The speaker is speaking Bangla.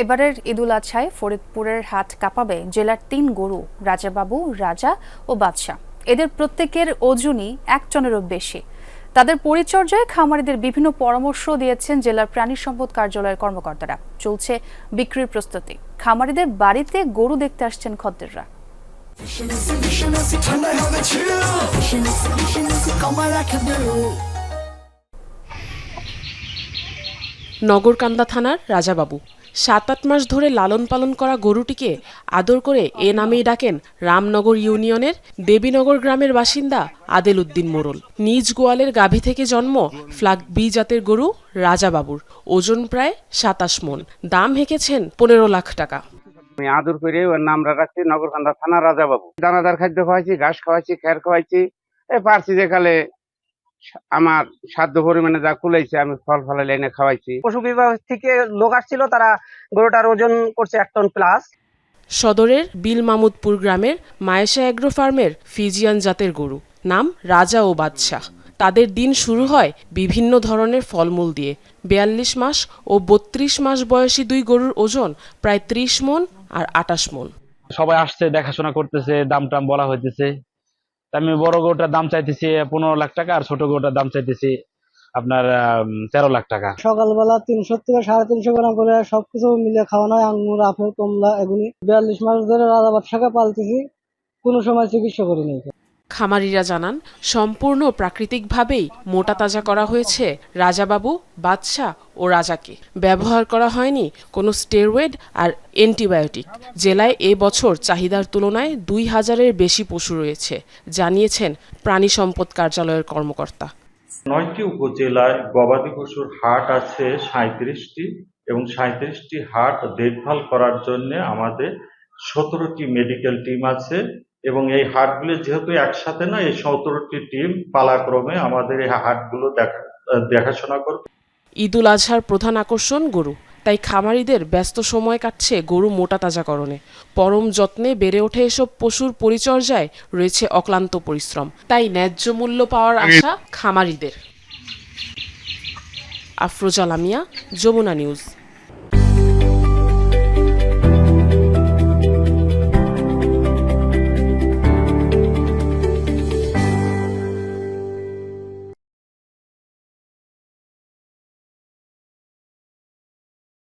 এবারের ঈদুল আজহায় ফরিদপুরের হাট কাঁপাবে জেলার তিন গরু, রাজাবাবু, রাজা ও বাদশাহ। এদের প্রত্যেকের ওজনই এক টনেরও বেশি। তাদের পরিচর্যায় খামারিদের বিভিন্ন পরামর্শ দিয়েছেন জেলার প্রাণী সম্পদ কার্যালয়ের কর্মকর্তারা। চলছে বিক্রির প্রস্তুতি। খামারিদের বাড়িতে গরু দেখতে আসছেন খদ্দেররা। নগরকান্দা থানার রাজাবাবু। সাত আট মাস ধরে লালন পালন করা গরুটিকে আদর করে এ নামেই ডাকেন রামনগর ইউনিয়নের দেবীনগর গ্রামের বাসিন্দা আদেল উদ্দিন মোড়ল। নিজ গোয়ালের গাভী থেকে জন্ম ফ্লাগ বি জাতের গরু রাজাবাবুর ওজন প্রায় সাতাশ মন। দাম হেঁকেছেন পনেরো লাখ টাকা। আমি আদর করে ওর নামটা রাখছি নগরকান্দা থানা রাজাবাবু দানাদার খাদ্য খাওয়াইছি ঘাস খাওয়াইছি খের খাওয়াইছি এই পারছি যে কালে আমার সাধ্য পরিমাণে যা কুলাইছে আমি ফল ফল এনে খাওয়াইছি। পশু বিভাগ থেকে লোক আসছিল তারা গরুটার ওজন করছে এক টন প্লাস সদরের বিল মামুদপুর গ্রামের মায়েশা অ্যাগ্রো ফার্মের ফিজিয়ান জাতের গরু নাম রাজা ও বাদশাহ। তাদের দিন শুরু হয় বিভিন্ন ধরনের ফলমূল দিয়ে। বিয়াল্লিশ মাস ও বত্রিশ মাস বয়সী দুই গরুর ওজন প্রায় ত্রিশ মন আর আটাশ মন। সবাই আসছে দেখাশোনা করতেছে দাম টাম বলা হইতেছে। আমি বড় গরুটার দাম চাইতেছি পনেরো লাখ টাকা আর ছোট গরুটার দাম চাইতেছি আপনার তেরো লাখ টাকা। সকালবেলা তিনশো থেকে সাড়ে তিনশো গ্রাম করে সবকিছু মিলে খাওয়ানো হয়। আঙুর, আপেল, কমলা এগুলি বিয়াল্লিশ মাস ধরে রাজা বাদশাকে পালতেছি। কোনো সময় চিকিৎসা করিনি খামারিরা জানান, সম্পূর্ণ প্রাকৃতিকভাবেই মোটা তাজা করা হয়েছে রাজাবাবু, বাদশাহ ও রাজাকে। ব্যবহার করা হয়নি কোনো স্টেরয়েড আর অ্যান্টিবায়োটিক। জেলায় এ বছর চাহিদার তুলনায় দুই হাজারের বেশি পশু রয়েছে, জানিয়েছেন প্রাণী সম্পদ কার্যালয়ের কর্মকর্তা। নয়টি উপজেলায় গবাদি পশুর হাট আছে সাঁত্রিশটি এবং সাঁত্রিশটি হাট দেখভাল করার জন্য আমাদের সতেরোটি মেডিকেল টিম আছে। এবং এই হাটগুলো যেহেতু একসাথে না এই সতেরোটি টিম পালাক্রমে আমাদের এই হাটগুলো দেখাশোনা করবে। ঈদুল আজহার প্রধান আকর্ষণ গরু। তাই খামারিদের ব্যস্ত সময় কাটছে গরু মোটা তাজাকরণে। পরম যত্নে বেড়ে ওঠে এসব পশুর পরিচর্যায় রয়েছে অক্লান্ত পরিশ্রম। তাই ন্যায্য মূল্য পাওয়ার আশা খামারিদের। আফরোজা লামিয়া, যমুনা নিউজ।